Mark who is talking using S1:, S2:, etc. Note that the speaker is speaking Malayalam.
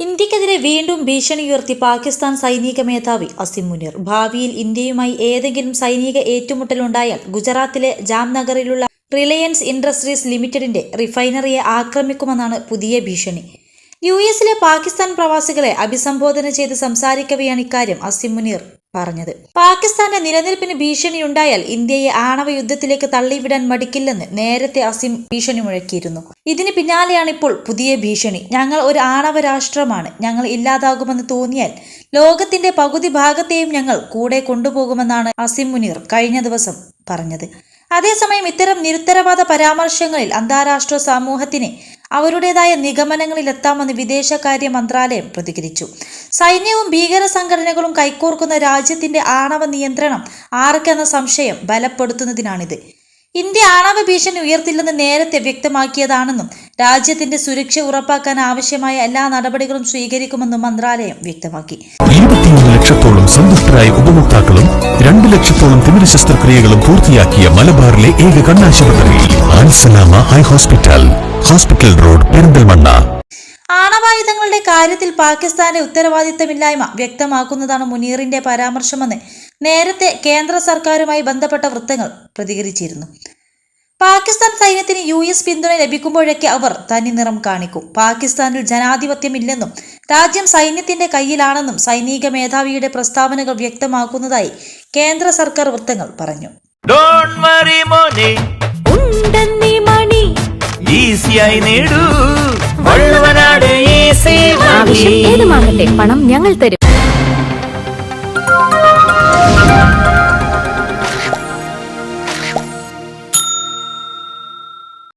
S1: ഇന്ത്യക്കെതിരെ വീണ്ടും ഭീഷണി ഉയർത്തി പാകിസ്ഥാൻ സൈനിക മേധാവി അസിം മുനീർ. ഭാവിയിൽ ഇന്ത്യയുമായി ഏതെങ്കിലും സൈനിക ഏറ്റുമുട്ടലുണ്ടായാൽ ഗുജറാത്തിലെ ജാംനഗറിലുള്ള റിലയൻസ് ഇൻഡസ്ട്രീസ് ലിമിറ്റഡിന്റെ റിഫൈനറിയെ ആക്രമിക്കുമെന്നാണ് പുതിയ ഭീഷണി. യു എസിലെ പാകിസ്ഥാൻ പ്രവാസികളെ അഭിസംബോധന ചെയ്ത് സംസാരിക്കവെയാണ് ഇക്കാര്യം അസിം മുനീർ. പറഞ്ഞത്. പാകിസ്ഥാന്റെ നിലനിൽപ്പിന് ഭീഷണിയുണ്ടായാൽ ഇന്ത്യയെ ആണവ യുദ്ധത്തിലേക്ക് തള്ളിവിടാൻ മടിക്കില്ലെന്ന് നേരത്തെ അസിം ഭീഷണി മുഴക്കിയിരുന്നു ഇതിന് പിന്നാലെയാണ് ഇപ്പോൾ പുതിയ ഭീഷണി. ഞങ്ങൾ ഒരു ആണവ രാഷ്ട്രമാണ്. ഞങ്ങൾ ഇല്ലാതാകുമെന്ന് തോന്നിയാൽ ലോകത്തിന്റെ പകുതി ഭാഗത്തെയും ഞങ്ങൾ കൂടെ കൊണ്ടുപോകുമെന്നാണ് അസിം മുനീർ കഴിഞ്ഞ ദിവസം പറഞ്ഞത്. അതേസമയം ഇത്തരം നിരുത്തരവാദ പരാമർശങ്ങളിൽ അന്താരാഷ്ട്ര സമൂഹത്തിന് അവരുടേതായ നിഗമനങ്ങളിൽ എത്താമെന്ന് വിദേശകാര്യ മന്ത്രാലയം പ്രതികരിച്ചു. സൈന്യവും ഭീകര സംഘടനകളും കൈകോർക്കുന്ന രാജ്യത്തിന്റെ ആണവ നിയന്ത്രണം ആർക്കെന്ന സംശയം ബലപ്പെടുത്തുന്നതിനാണിത്. ഇന്ത്യ ആണവ ഭീഷണി ഉയർത്തില്ലെന്ന് നേരത്തെ വ്യക്തമാക്കിയതാണെന്നും രാജ്യത്തിന്റെ സുരക്ഷ ഉറപ്പാക്കാൻ ആവശ്യമായ എല്ലാ നടപടികളും സ്വീകരിക്കുമെന്നും മന്ത്രാലയം വ്യക്തമാക്കി.
S2: ഇരുപത്തിയൊന്ന് ലക്ഷത്തോളം സന്തുഷ്ടരായ ഉപഭോക്താക്കളും രണ്ട് ലക്ഷത്തോളം തിമിര ശസ്ത്രക്രിയകളും പൂർത്തിയാക്കിയ മലബാറിലെ ഏക കണ്ണാശുപത്രിയിൽ ഹോസ്പിറ്റൽ. Hospital road Perinthalmanna.
S1: ആണവായുധങ്ങളുടെ കാര്യത്തിൽ പാകിസ്ഥാന്റെ ഉത്തരവാദിത്തമില്ലായ്മ വ്യക്തമാക്കുന്നതാണ് മുനീറിന്റെ പരാമർശമെന്ന് നേരത്തെ കേന്ദ്ര സർക്കാരുമായി ബന്ധപ്പെട്ട വൃത്തങ്ങൾ പ്രതികരിച്ചിരുന്നു. പാകിസ്ഥാൻ സൈന്യത്തിന് യു എസ് പിന്തുണ ലഭിക്കുമ്പോഴൊക്കെ അവർ തനി നിറം കാണിക്കും. പാകിസ്ഥാനിൽ ജനാധിപത്യമില്ലെന്നും രാജ്യം സൈന്യത്തിന്റെ കയ്യിലാണെന്നും സൈനിക മേധാവിയുടെ പ്രസ്താവനകൾ വ്യക്തമാക്കുന്നതായി കേന്ദ്ര സർക്കാർ വൃത്തങ്ങൾ പറഞ്ഞു.
S3: ഈസിയായി നേടൂ. വള്ളുവനാട് ഈസി
S4: ആവശ്യം ഏതുമാകട്ടെ പണം ഞങ്ങൾ തരും.